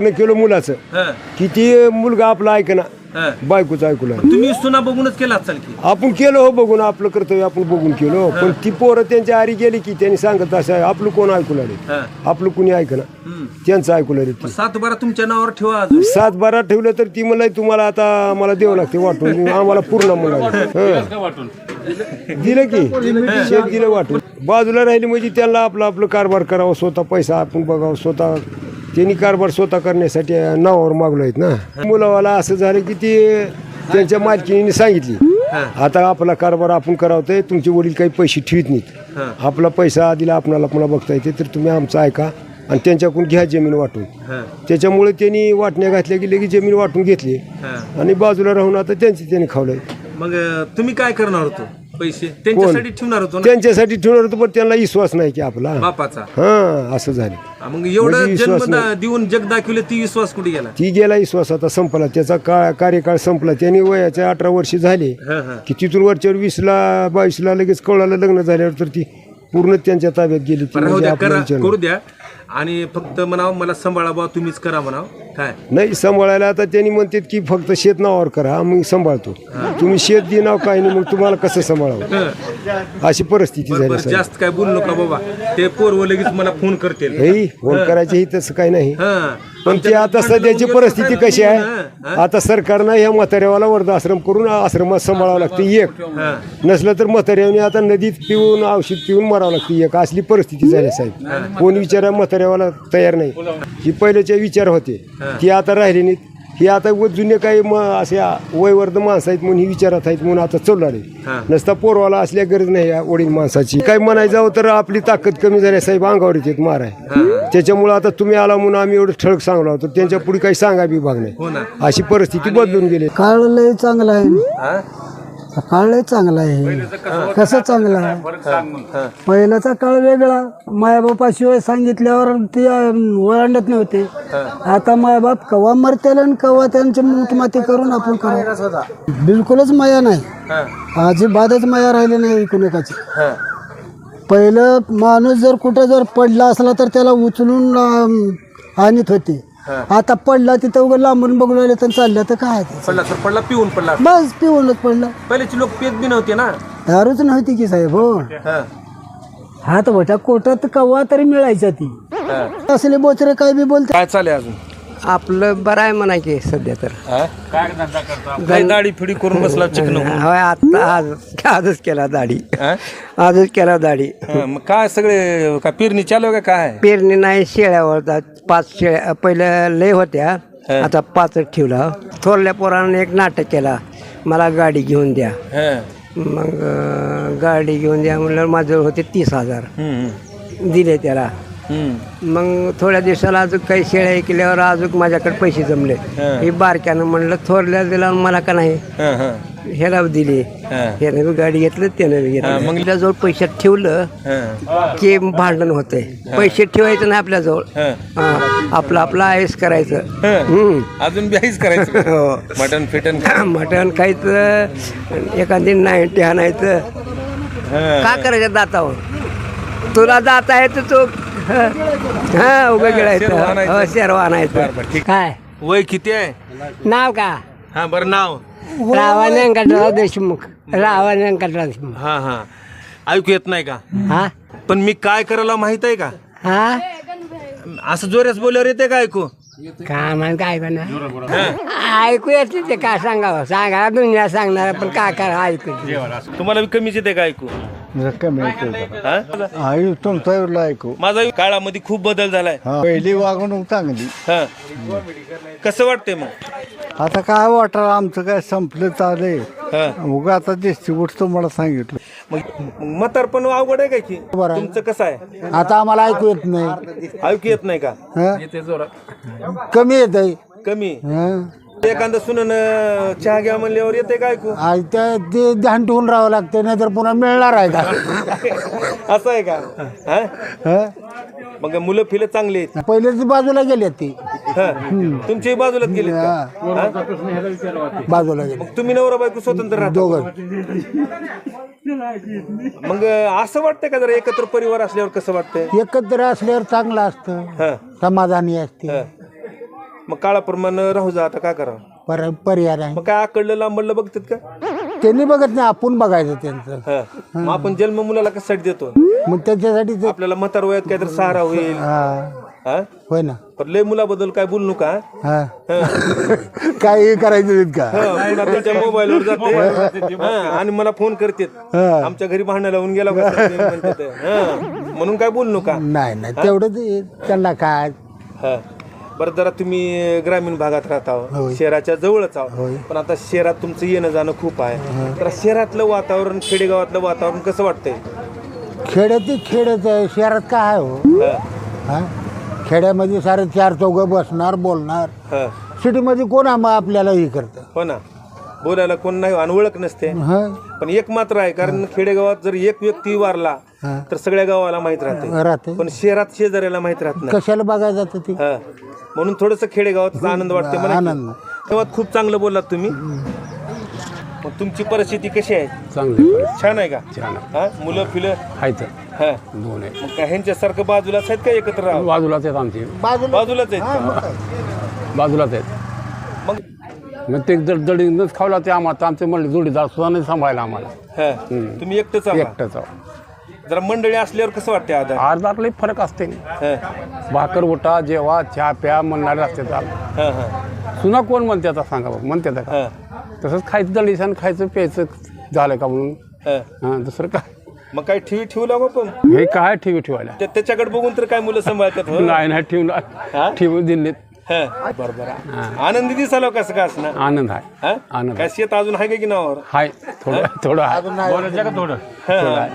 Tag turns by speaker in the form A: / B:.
A: लग्न केलं मुलाचं.
B: हं,
A: किती मुलगा आपला ऐकना
B: हं.
A: बायकोचं ऐकू लागला.
B: तुम्ही सुना बघूनच केला असाल की?
A: आपण केलं हो बघून आपलं कर्तव्य आपण बघून केलं हो. पण ती पोरं त्यांच्या आरी गेली की त्यांनी सांगत असं आहे, आपलं कोण ऐकू लागले?
B: हं.
A: आपलं कुणी ऐकना
B: हं.
A: त्यांचं ऐकू लागले
B: मग सात बारा तुमच्या नावावर ठेवा अजून.
A: सात बारा ठेवलं तर ती मला तुम्हाला आता मला द्यावं लागते वाटून. आम्हाला पूर्ण म्हणा दिलं की. शेत दिलं वाटून. बाजूला राहिली म्हणजे त्यांना आपलं आपलं कारभार करावं स्वतः पैसा आपण बघावं स्वतः त्यांनी कारभार स्वतः करण्यासाठी नावावर मागलो आहेत ना. मुलावाला असं झालं की ते त्यांच्या मालकीने सांगितली आता आपला कारभार आपण करावतोय तुमचे वडील काही पैसे ठेवीत नाहीत. आपला पैसा दिला आपणाला पुन्हा बघता येते तर तुम्ही आमचं ऐका आणि त्यांच्याकडून घ्या जमीन वाटून.
B: हं,
A: त्याच्यामुळे त्यांनी वाटण्या घातल्या की लगेच जमीन वाटून घेतली. आणि बाजूला राहून आता त्यांची त्यांनी खावलंय.
B: मग तुम्ही काय करणार होतो? पैसे? त्यांच्यासाठी ठेवणार होतो ना?
A: त्यांच्यासाठी ठेवणार होतं पण त्यांना विश्वास नाही की आपला.
B: बापाचा.
A: हा असं झालं.
B: मग एवढं
A: म्हणजे
B: जन्म
A: विश्वास
B: दा- देऊन जग दाखवले ती विश्वास कुठे गेला?
A: ती गेला विश्वास आता संपला. त्याचा का कार्यकाळ संपला. त्यांनी वयाच्या अठरा वर्ष झाले.
B: हं, हं.
A: की तिथून वरच्यावर वीसला बावीसला लगेच कळालं लग्न झाल्यावर तर ती पूर्ण त्यांच्या ताब्यात गेली. ती
B: पण राहू
A: म्हणजे
B: द्या करू द्या. आणि फक्त म्हणावं मला सांभाळा बा तुम्हीच करा म्हणाव. काय?
A: नाही सांभाळायला आता त्यांनी म्हणतात की फक्त शेत नावावर करा मग सांभाळतो. तुम्ही शेत दे नाव काही नाही मग तुम्हाला कसं सांभाळावं. अशी परिस्थिती
B: बरं
A: झाली
B: जास्त काय बोलू नका बाबा. ते पोरव लगेच मला फोन करतील.
A: हे फोन करायचे ही तसं काही नाही.
B: हं.
A: पण ते आता सध्याची परिस्थिती कशी आहे? आता सरकारनं ह्या म्हाताऱ्यावाला वृद्धाश्रम करून आश्रमात सांभाळावं लागतं एक. नसलं तर म्हाताऱ्याने आता नदीत पिऊन औषध पिऊन मरावं लागतं एक. असली परिस्थिती झाली साहेब. कोण विचारा म्हाताऱ्यावाला तयार नाही. ही पहिल्याचे विचार होते. ती आता राहिली नाहीत. ही आता व जुने काही म असे वयवर्ध माणसं आहेत म्हणून ही विचारात आहेत म्हणून आता चालणार
B: हा.
A: नसता पोरवाला असल्या गरज नाही या वडील माणसाची. काय म्हणायचं जावं तर आपली ताकद कमी झाली साहेब अंगावर येते माराय. त्याच्यामुळे आता तुम्ही आला म्हणून आम्ही एवढं ठळक सांगलो होतो त्यांच्या पुढे काही सांगा विभाग
B: हो
A: नाही.
B: ना.
A: अशी परिस्थिती बदलून गेली.
C: काळ लय चांगला आहे.
B: हा?
C: काळ लय चांगला आहे. कसं चांगला आहे? पहिल्याचा काळ वेगळा. मायाबापाशिवाय सांगितल्यावर ते अं, ओलांडत नव्हते. आता मायाबाप कवा मरतेल आणि कवा त्यांची मूतमाती करून आपण करा. बिलकुलच माया नाही.
B: हं.
C: अजिबातच माया राहिली नाही कुणाकाची
B: हं.
C: पहिलं माणूस जर कुठं जर पडला असला तर त्याला उचलून आणत होते. आता पडला तिथं उघड लांबून बघून राहिले तर चाललं तर काय ते?
B: पडला तर पडला पिऊन पडला.
C: बस पिऊनच पडला.
B: पहिल्याचे लोक पेत बी नव्हते ना.
C: दारूच नव्हती की साहेब हो.
B: हं.
C: हात वटा कोटात कवा तरी मिळायच्या ती.
B: हं.
C: असले बोचरे काय बी बोलते.
B: काय चालू अजून?
D: आपलं बरं आहे म्हणा की सध्या तर.
B: काय दाढी फिडी करून बसला चिकन
D: होय आता आज आजच केला दाढी. आजच केला दाढी.
B: मग काय सगळे काय पेरणी चालू आहे का काय?
D: पेरणी नाही शेळ्यावर जात- पाच शेळ्या पहिल्या लय होत्या आता पाचच ठेवला. थोरल्या पोरानं एक नाटक केला मला गाडी घेऊन द्या. मग गाडी घेऊन द्या म्हणलं माझं होते तीस हजार. दिले त्याला. मग थोड्या दिवसाला अजून काही शेळ्या ऐकल्यावर अजून माझ्याकडे पैसे जमले. ही. बारक्यानं म्हणलं थोरल्या दिला मला का नाही. ह्याला दिली. ह्याने बी गाडी घेतलं त्याने बी घेतलं मग जवळ पैशात ठेवलं. की भांडण होतंय पैसे ठेवायचं नाही आपल्याजवळ
B: हं.
D: आपलं आपलं आयस करायचं. हम्म.
B: अजून बी आहेच करायचं
D: हो.
B: मटन फिटन
D: मटण खायचं एखादी नाईन्टी आणायचं. का करायचं दातावर तुला दात आहे तर तू हा उभं
B: शेरवा आणायचं.
D: शेरवा
B: बरं,
D: आणायचं
B: बरं, ठीक.
D: काय
B: वय किती आहे
D: नाव का
B: हा बरं नाव
D: रावा व्यंकटराव देशमुख. रावा व्यंकटराव देशमुख.
B: हा हा. ऐकू येत नाही का?
D: हा?
B: पण मी काय करायला माहीत आहे का?
D: हा?
B: असं जोऱ्यास बोलल्यावर येते का ऐकू?
D: काय म्हण काय म्हणा ऐकू येत ते काय सांगावं? सांगा दुनिया सांगणार पण काय करा ऐकू येत.
B: तुम्हाला कमीच येते का ऐकू? हा?
C: तुमचा ऐकू.
B: माझा काळामध्ये खूप बदल झालाय.
C: पहिली वागणूक चांगली.
B: हा. कसं वाटतंय मग?
C: आता काय वाटलं आमचं काय संपलं चालय
B: हा.
C: उगा आता दिसती गोष्ट मला सांगितलं.
B: मग म्हातारपण अवघड आहे काय की?
C: बरं. आहे.
B: तुमचं कसं आहे?
C: आता आम्हाला ऐकू येत नाही.
B: ऐकू येत नाही का?
C: हं? कमी येत आहे
B: कमी? एखादं सुनन चहा घ्या म्हणल्यावर येते का ऐकू
C: आई त्या ते ध्यान ठेवून राहावं लागते नाहीतर पुन्हा मिळणार आहे का?
B: असं आहे का? हा?
C: हं?
B: मग मुलं फिलं चांगली आहेत.
C: पहिले ती बाजूला गेली ती.
B: हा. तुमच्याही बाजूलाच गेले
C: हा, बाजूला गेली.
B: मग तुम्ही नवरा बायको स्वतंत्र राहता.
C: दोघं.
B: मग असं वाटतंय का जरा एकत्र परिवार असल्यावर कसं वाटतंय?
C: एकत्र असल्यावर चांगलं असतं.
B: हा.
C: समाधानी असते.
B: हा. मग काळाप्रमाणे राहू जा आता काय करा?
C: पर पर्याय नाही.
B: मग काय आकडलं लांबडलं बघतात का?
C: त्यांनी बघत नाही आपण बघायचं त्यांचं.
B: हा. मग आपण जन्म मुलाला कशासाठी देतो?
C: मग त्याच्यासाठी ते
B: आपल्याला म्हातार वयात काहीतरी सहारा होईल.
C: हा.
B: हा?
C: होय ना.
B: पण लय मुलाबद्दल काय बोलू नका
C: हा? काही करायचं का?
B: हा, त्याच्या मोबाईलवर जाते. हा, आणि मला फोन करते
C: हा.
B: आमच्या घरी भांडण लावून गेला का सर? ते म्हणतात, हा. म्हणून काय बोलू नका.
C: नाही नाही तेवढंच. त्यांना काय
B: हा. बरं जरा तुम्ही ग्रामीण भागात राहता हो. शहराच्या जवळच आहो. पण आता शहरात तुमचं येणं जाणं खूप आहे. तर शहरातलं वातावरण खेडेगावातलं वातावरण कसं वाटतंय?
C: खेड्यात खेड्यात आहे शहरात काय आहे हो?
B: हा,
C: हा? खेड्यामध्ये सारे चार चौघं बसणार बोलणार.
B: हा.
C: सिटीमध्ये कोण आम आपल्याला हे करतं?
B: हो ना. बोलायला कोण नाही आणि ओळख नसते.
C: हा.
B: पण एक मात्र आहे कारण खेडेगावात जर एक व्यक्ती वारला
C: हा.
B: तर सगळ्या गावाला माहीत राहते.
C: राहते.
B: पण शहरात शेजाऱ्याला माहीत राहत नाही.
C: कशाला बघायला जातं ते?
B: हा. म्हणून थोडस खेडेगावात आनंद वाटते मला
C: आनंद.
B: तेव्हा खूप चांगलं बोललात तुम्ही. मग तुमची परिस्थिती कशी आहे?
E: चांगली
B: छान आहे का?
E: छान
B: हा? मुलं फिलं?
E: आहेत.
B: हा.
E: दोन आहे
B: मग काय ह्यांच्यासारखं बाजूलाच आहेत का एकत्र राहा
E: बाजूलाच आहेत आमचे.
B: बाजूलाच. आहेत. का?
E: बाजूलाच आहेत.
B: मग
E: मग ते जर दडीनच खावला ते आम्हाला. आमचे म्हणले जोडीदार सुद्धा नाही सांभाळला आम्हाला.
B: हा. तुम्ही एकटंच आहात.
E: एकटंच.
B: जरा मंडळी असल्यावर कसं वाटते आता
E: अर्धात लई फरक असते. भाकर उठा जेवा चहा प्या म्हणणारे असते सुना कोण म्हणते आता सांगा बघ म्हणते का? तसंच खायचं दडीसान खायचं प्यायचं झालं का म्हणून?
B: हा.
E: दुसरं काय?
B: मग काय ठेवी ठेवला बा पण
E: हे काय ठेवी ठेवायला?
B: त्या- त्याच्याकडे बघून तर काय मुलं सांभाळतात हो?
E: नाही नाही
B: हा?
E: ठेवून ठेवून
B: हा बरोबर. आनंदी दिसालो कसं का असणार
E: आनंद आहे.
B: हा?
E: आनंद
B: काय शेत अजून आहे का की नावावर?
E: हाय थोडं थोडं आहे.
B: हा.